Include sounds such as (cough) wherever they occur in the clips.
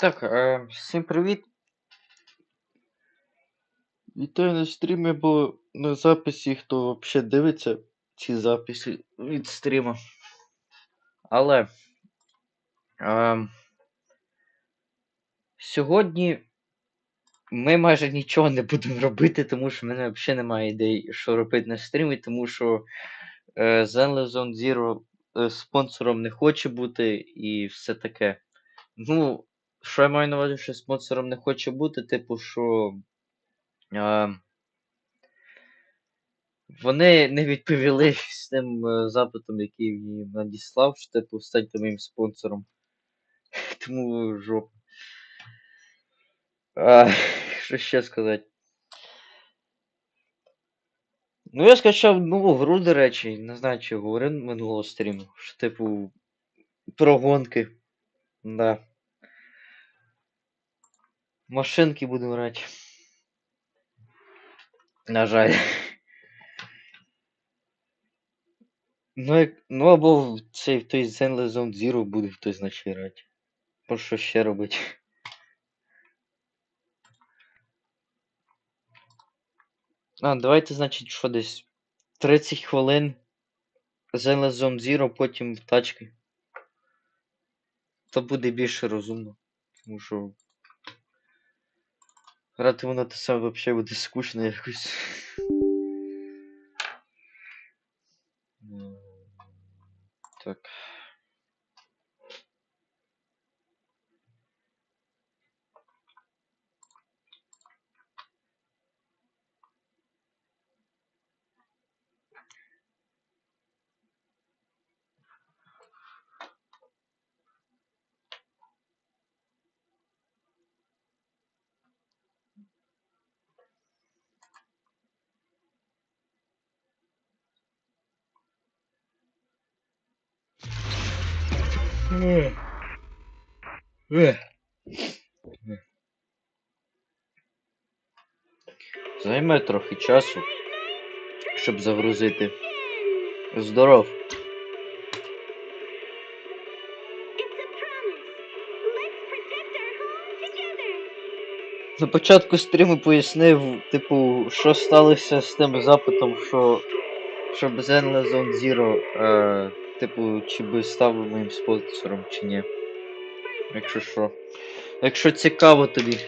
Так, е, всім привіт. Вітаю на стрімі, бо на записі, хто взагалі дивиться ці записи від стріма. Але е, сьогодні ми майже нічого не будемо робити, тому що в мене взагалі немає ідей, що робити на стрімі, тому що е, Zenless Zone Zero е, спонсором не хоче бути і все таке. Ну, що я маю на увазі, що спонсором не хоче бути, типу, що. Е, вони не відповіли з тим е, запитом, який їм надіслав, що типу станьте моїм спонсором. (laughs) Тому жопа. А, що ще сказати? Ну, я скачав нову гру, до речі, не знаю, чи говорив минулого стріму. Що, типу, про гонки. Да. Машинки буду грати. На жаль. Ну, як, ну або цей той Zenless Zone Zero буде хтось наче грати. Бо що ще робити? А, давайте, значить, що десь 30 хвилин Zenless Zone Zero, потім в тачки. То буде більше розумно. Тому що. Грати воно те саме взагалі буде скучно якось. (laughs) Так. Займе трохи часу, щоб загрузити. Здоров. На початку стріму пояснив, типу, що сталося з тим запитом, що щоб Zenless Zone Zero, е, типу, чи би став моїм спонсором, чи ні. Якщо що. Якщо цікаво тобі.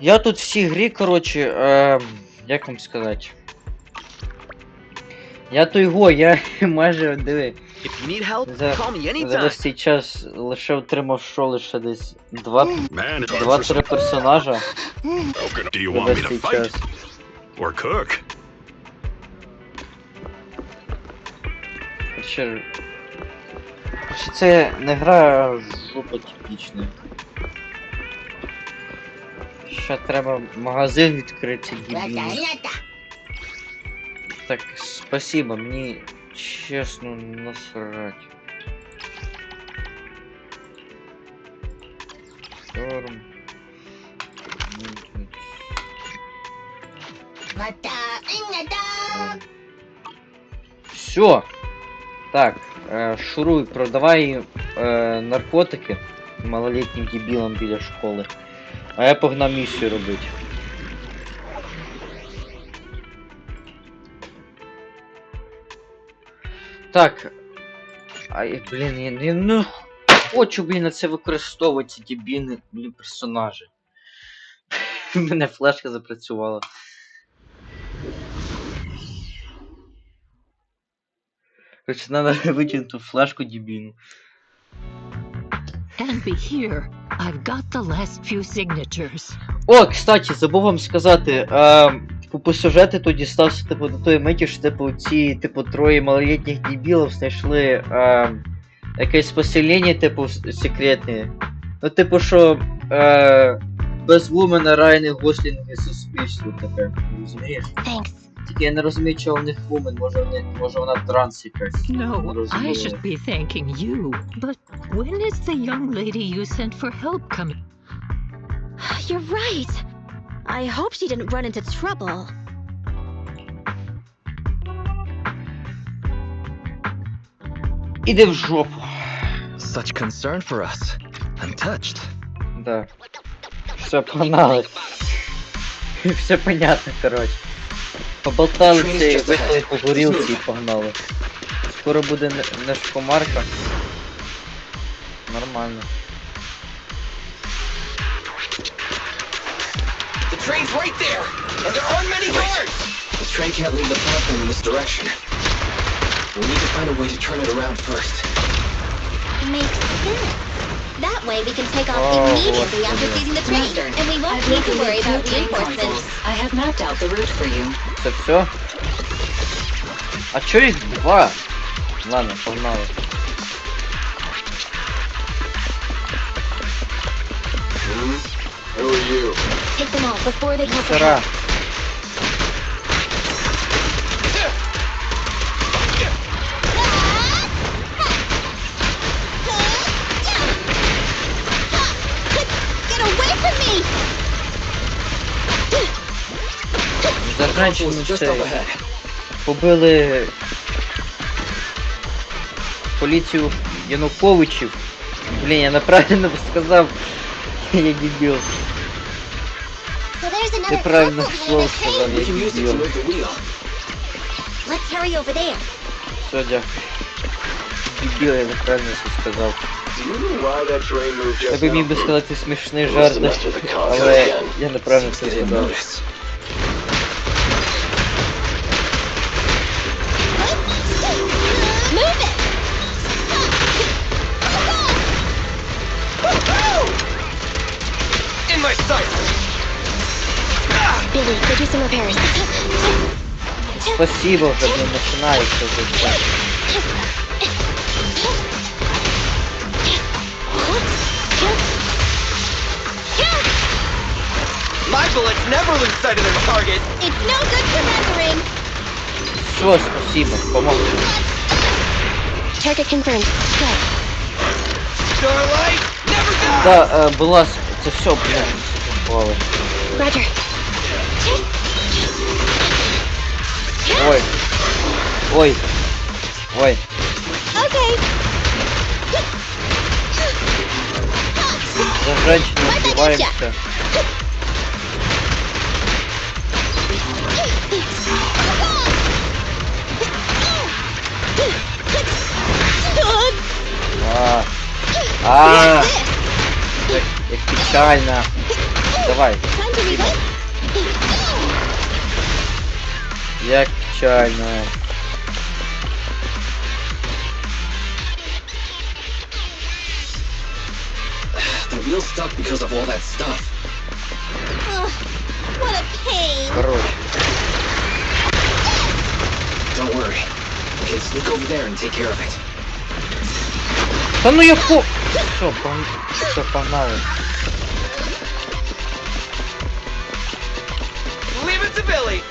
Я тут в цій грі, коротше, е, як вам сказати. Я той го, я (laughs) майже диви. If you need help, За- call me За anytime. весь цей час лише отримав що лише десь два, два-три some. персонажа Do you want me to fight or cook? Короче, короче, це не гра жопа типічна. Ще треба магазин відкрити дебільний. Так, спасибо, мені чесно насрать. Шторм. Мультик. Все. Так, е, шуруй, продавай е, наркотики малолітнім дебілам біля школи. А я погнав місію робити. Так. Ай, блін, я не ну, хочу, блін, на це використовувати ці дебільні блін, персонажі. (laughs) У мене флешка запрацювала. Короче, надо (laughs) витягнути флешку дебільну. And be here. I've got the last few signatures. О, кстати, забув вам сказати, е, типу, по сюжету тут дістався типу, до тої миті, що типу ці типу троє малолітніх дебілів знайшли е, якесь поселення, типу, секретне. Ну, типу, що е, без вумена Райани Гослінги суспільство таке. Розумієш? Thanks. Тільки я не розумію, чого в них вумен, може вони, може вона транс якась. No, I Розумію. should be thanking you. But when is the young lady you sent for help coming? (sighs) You're right. I hope she didn't run into trouble. Іди в жопу. Such concern for us. I'm touched. Да. Все, погнали. Все понятно, коротше. Поболталися і випили по горілці і погнали. Скоро буде не- не шкомарка. Нормально. train's right there, and there aren't many guards. The train can't leave the platform in this direction. We need to find a way to turn it around first. Makes sense. That way we can take off Oh, immediately what after the- seizing the train, Master, and we won't I've need to located worry two about train reinforcements. consoles. I have mapped out the route for you. Це все? А чо їх два? Ладно, погнали. Who are you? Before they Сара. Get away from me! За Console женщину is just цей. up ahead. Побили поліцію Януковичів. Блін, я неправильно сказав. (laughs) Я дебіл. Неправильно couple слово train. я there. Все, дякую. Дебіл, я неправильно все moved Я би міг би сказати смішний жарт, але я неправильно це сказав. Billy, go do some repairs. Спасибо вже, блін, починається вже все. My bullets never lose sight of their target. It's no good surrendering. Все, спасибо, помог. Target confirmed. Go. Starlight, never die. Да, е, будь ласка, це все, блін, попали. Roger. Ой. Ой. Ой. Okay. За женщину вбиваємося. А. А. Як, як печально. Давай. Time to reload. Як печально. The wheel's stuck because of all that stuff. Ugh, what a pain. Короче. Don't worry. We can sneak over there and take care of it. Та ну я по... Все, пон... все, погнали. Leave it to Billy.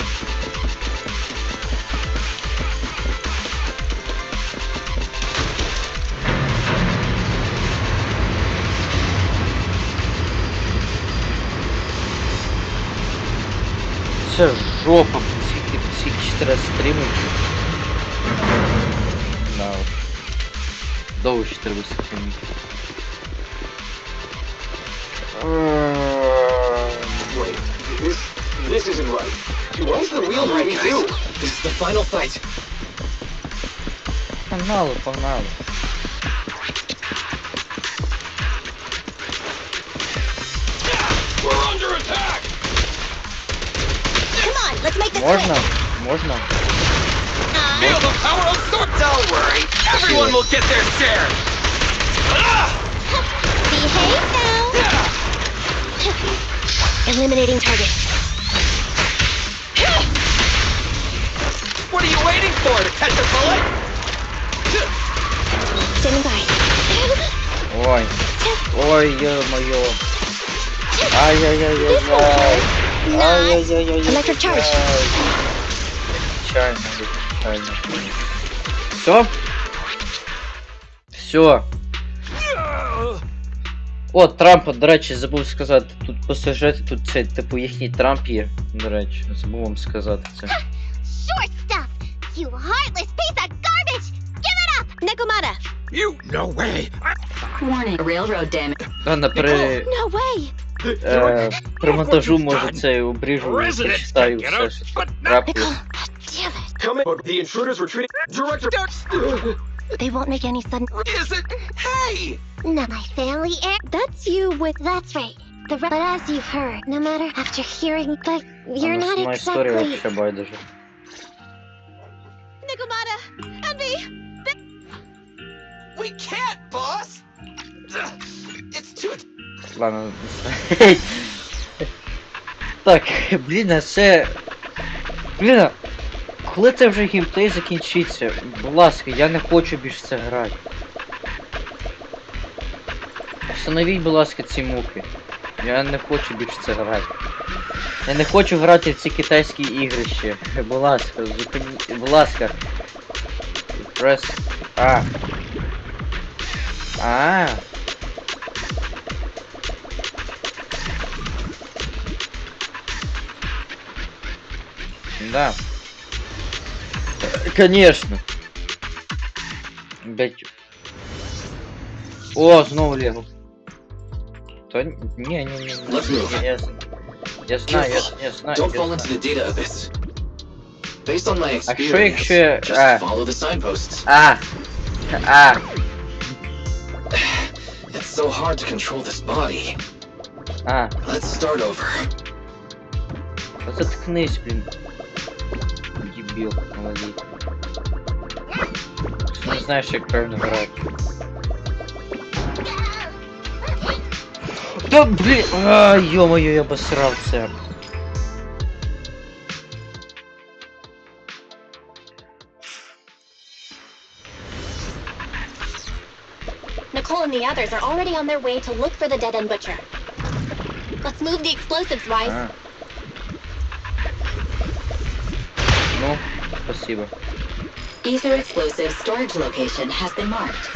Це жопа, скільки, скільки 4 стрімів. Да. от. Довго 4 стрімів. Wait, this this isn't right. What's the wheel right do? This is the final fight. Погнали, погнали. let's make this Можна? quick. Можна? Feel the power of sword. Don't worry, everyone will get their share. Ah! Behave now. (laughs) Eliminating target. What are you waiting for? To catch a bullet? Standing by. Ой. Ой, ё-моё. Ай-яй-яй-яй-яй. Ай-яй-яй-яй-яй. Electric charge. Печально, печально. Все? Все. О, Трампа, до речі, забув сказати. Тут по сюжету, тут це, типу, їхній Трамп є. До речі, забув вам сказати це. Short stuff! You heartless piece of garbage! Give it up! Nekomata! You no way. Warning. Railroad damage. На при, No way! е, при монтажу може це обріжу і Resident прочитаю get все, out, що but not трапилось. Damn it! Come in. The intruders retreating. Director. (laughs) They won't make any sudden. Is it? Hey! No, my family air. That's you with. That's right. The re- but as you've heard, no matter after hearing, but you're Там not основна історія exactly. вообще байдуже. Nekomata, Envy. We can't, boss. Ладно. (laughs) Так, блін, а це. Блін, коли це вже геймплей закінчиться? Будь ласка, я не хочу більше це грати. Остановіть, будь ласка, ці муки. Я не хочу більше це грати. Я не хочу грати в ці китайські ігрища. Будь ласка, зупиніть. Будь ласка. Прес. А. А. Да. Э, Конечно. Блять. О, знову Лего. То не, не, не, не. Let's move. Я, я, я знаю, я, я знаю. Don't я fall into знаю. the data abyss. Based on my якщо experience, я- just а. follow the signposts. А. А. It's so hard to control this body. А. Let's start over. А заткнись, блин. Дебил, молодец. Не знаешь, як правильно грати. Да блин! А, ё-моё, я обосрав це. Nicole and the others are already on their way to look for the dead end butcher. Let's move the explosives, Wise. А. спасибо. Ether explosive storage location has been marked.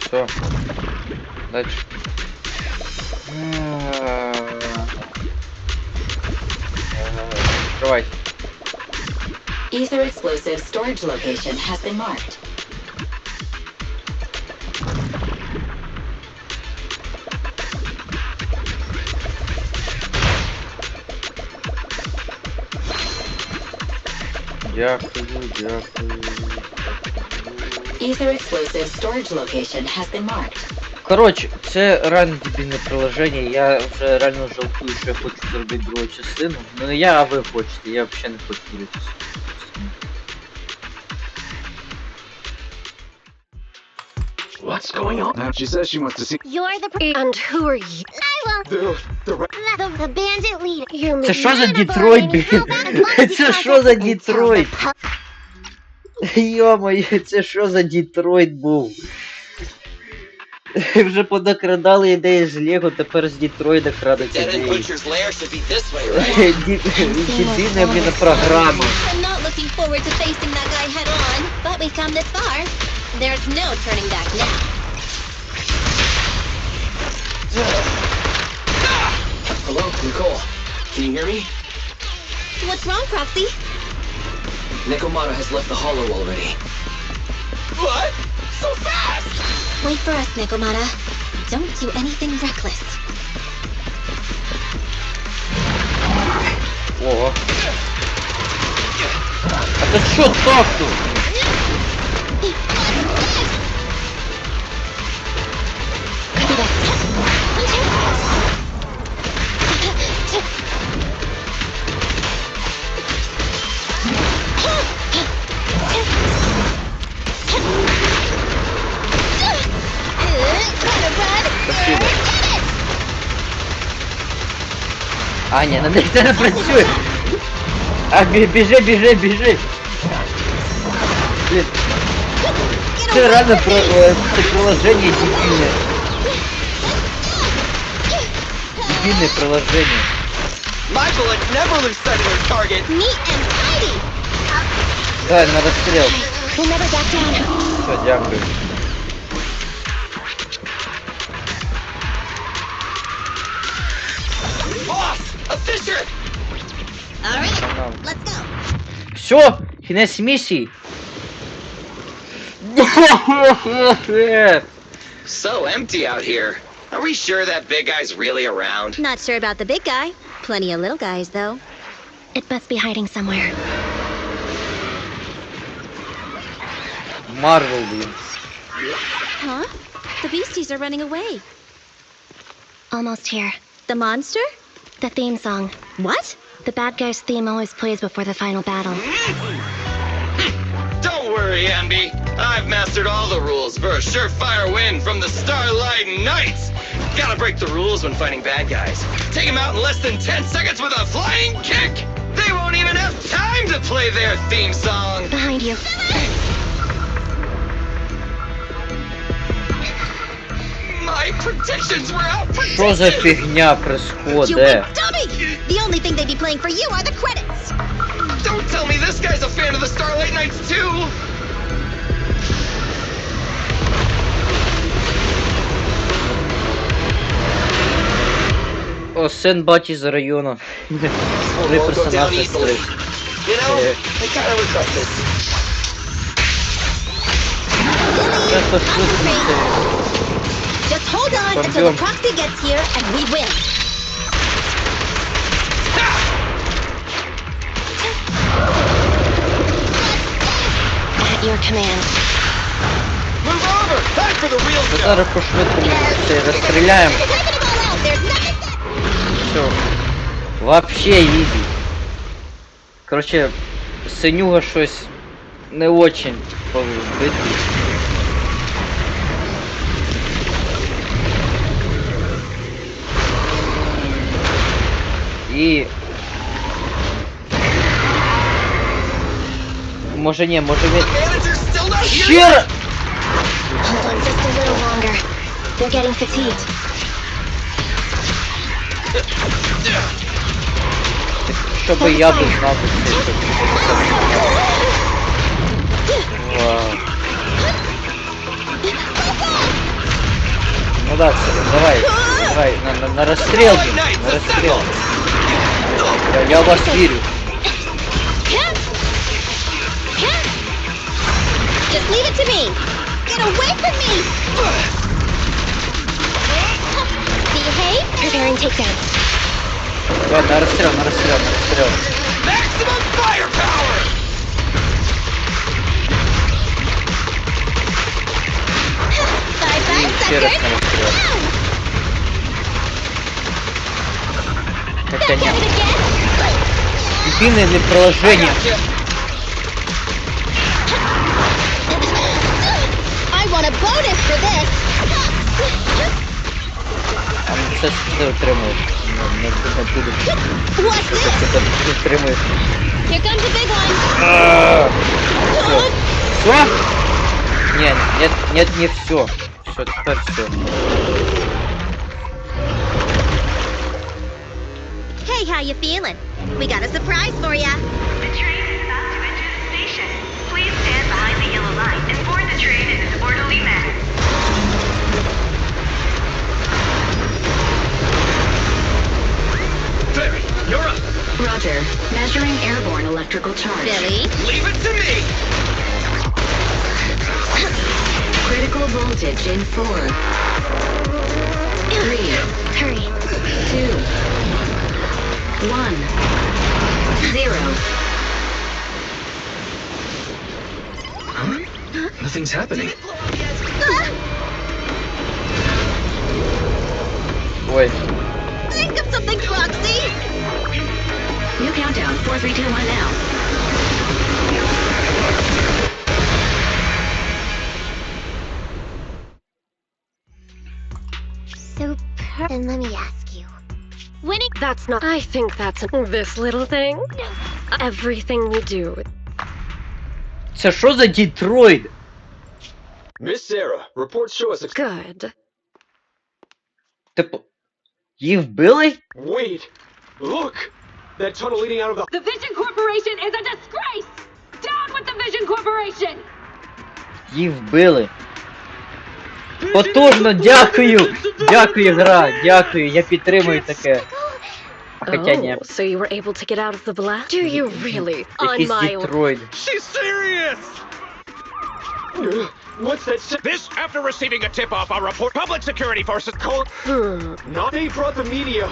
Все. Дальше. А. Открывай. Ether explosive storage location has been marked. Дякую, дякую. Ether explosive storage location has been marked. Коротше, це реально дебільне приложення, я вже реально жалкую, що я хочу зробити другу частину. Ну не я, а ви хочете, я взагалі не хочу. What's going on? She says she wants to see You're the. And who are you? Це що за bad блін? Це що за pu- Йо-моє, це що за Дітройт був? Вже понакрадали ідеї з Лего, тепер з Дітройда крадуть ідеї. Дебільна, блін, програма. There's no turning back now. Hello, Nicole. Can you hear me? What's wrong, Proxy? Nekomata has left the hollow already. What? So fast! Wait for us, Nikomata. Don't do anything reckless. Ого. А це що Спасибо. А, (laughs) ні, на них це не працює. А, бі- біжи, біжи, біжи. Блін. Це реально про, е, це приложення дебільне. Дебільне приложення. My bullets never lose sight of their target. Neat and tidy. Да, на розстріл. We'll never back down. Все, дякую. Все, кінець місії. So empty out here. Are we sure that big guy's really around? Not sure about the big guy. Plenty of little guys, though. It must be hiding somewhere. Марвел, блін. Huh? The beasties are running away. Almost here. The monster? The theme song. What? The bad guy's theme always plays before the final battle. Don't worry, Ambi. I've mastered all the rules for a surefire win from the Starlight Knights. Gotta break the rules when fighting bad guys. Take them out in less than 10 seconds with a flying kick. They won't even have time to play their theme song. Behind you. My predictions were out Що за фігня You происходить? went dummy! The only thing they'd be playing for you are the credits. Don't tell me this guy's a fan of the Starlight Knights too. О, син баті з району. Три We'll go down персонажі easily. стрих. You know, Yeah. I kind of regret this. Часто швидко. Just hold on until the Пойдем. proxy gets here and we win. At your command. Move over. Time for the real Та show. Зараз по-швидкому це розстріляємо. You're taking them all out. There's nothing left. Все. Вообще ізі. Короче, синюга щось не очень побитий. І... Може ні, може він... Manager's still not here. Ще раз! Hold on just a little longer. They're getting fatigued. Щоб я б знав це. Вау. Ну да, все, давай, давай, на, на, на расстрел, блин, на расстрел. Daniel Bastilho. Just leave it to me. Get away from me. Behave. Prepare and Preparing takedown. Lan nara silah, nara silah, nara silah. Maximum firepower. bye bye, suckers. Down. Back at it again. машины для приложения. Там все что отримуєш. Не буду. Тут отримуєш. Here comes a big one. Все? Нет, нет, нет, не все. Все, теперь все. Hey, how you feeling? We got a surprise for you. The train is about to enter the station. Please stand behind the yellow line and board the train in an orderly manner. Barry, you're up. Roger. Measuring airborne electrical charge. Billy. Leave it to me. Critical voltage in four, three, Hurry. two, one, zero. Nothing's happening. Ой, Think of something, Foxy. New countdown. Four, three, two, one now. So Super. And let me ask you Winning. That's not. I think that's this little thing. Everything we do. це що за Дітройт? Miss Sarah, reports show us a... Good. Типу, її вбили? Wait! Look! That tunnel leading out of the... The Vision Corporation is a disgrace! Down with the Vision Corporation! Їх вбили. Потужно, дякую! Дякую, гра, дякую, я підтримую таке. А хоча ні. Oh, so you were able to get out of the blast? Do you really? On Якийсь my Детройт. She's serious! What's that? sa- This, after receiving a tip-off, our report public security forces call. Hmm. Not they brought the media.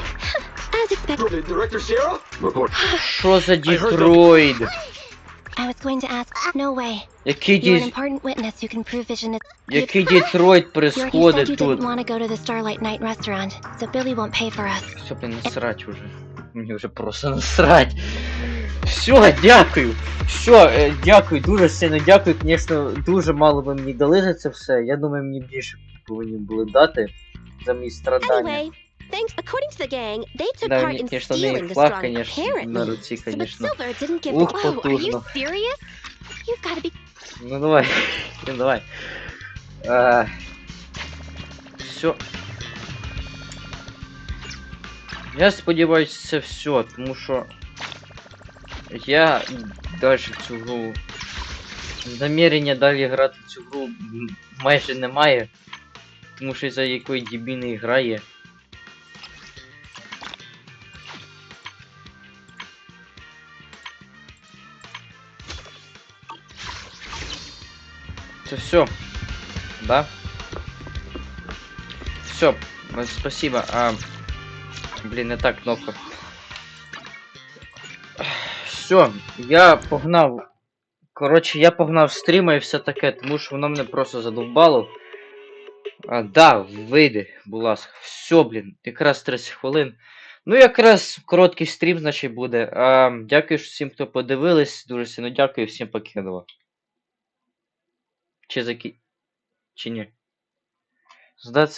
As expected, director Sarah? Report. Що за Детройт? I was going to ask. No way. Який You're an important witness who can prove vision is. Який You already (laughs) said происходить you тут? didn't want to go to the Starlight Night restaurant, so Billy won't pay for us. Все, блін, насрать уже. Мені вже просто насрать. Все, дякую. Все, е, дякую, дуже сильно дякую. Звісно, дуже мало ви мені дали за це все. Я думаю, мені більше повинні були дати за мої страдання. Anyway, thanks. According to the gang, they took Да, part in конечно, stealing the флаг, strong, конечно, apparently. на руці, So, but конечно. Silver didn't give. Ух, Whoa, are you serious? You've got to be. Ну давай, (laughs) ну давай. А, все. Я сподіваюся, це все, тому що я далі цю гру. Намірення далі грати цю гру майже немає. Тому що за якої дебільної грає. Это все. Да? Все, спасибо. А, блин, не так кнопка. Все, я погнав. Коротше, я погнав стріма і все таке, тому що воно мене просто задовбало. А, да, вийде, будь ласка. Все, блін, якраз 30 хвилин. Ну, якраз короткий стрім, значить, буде. А, дякую всім, хто подивились. Дуже сильно дякую, всім покинуло. Чи закі... Чи ні? Здаться.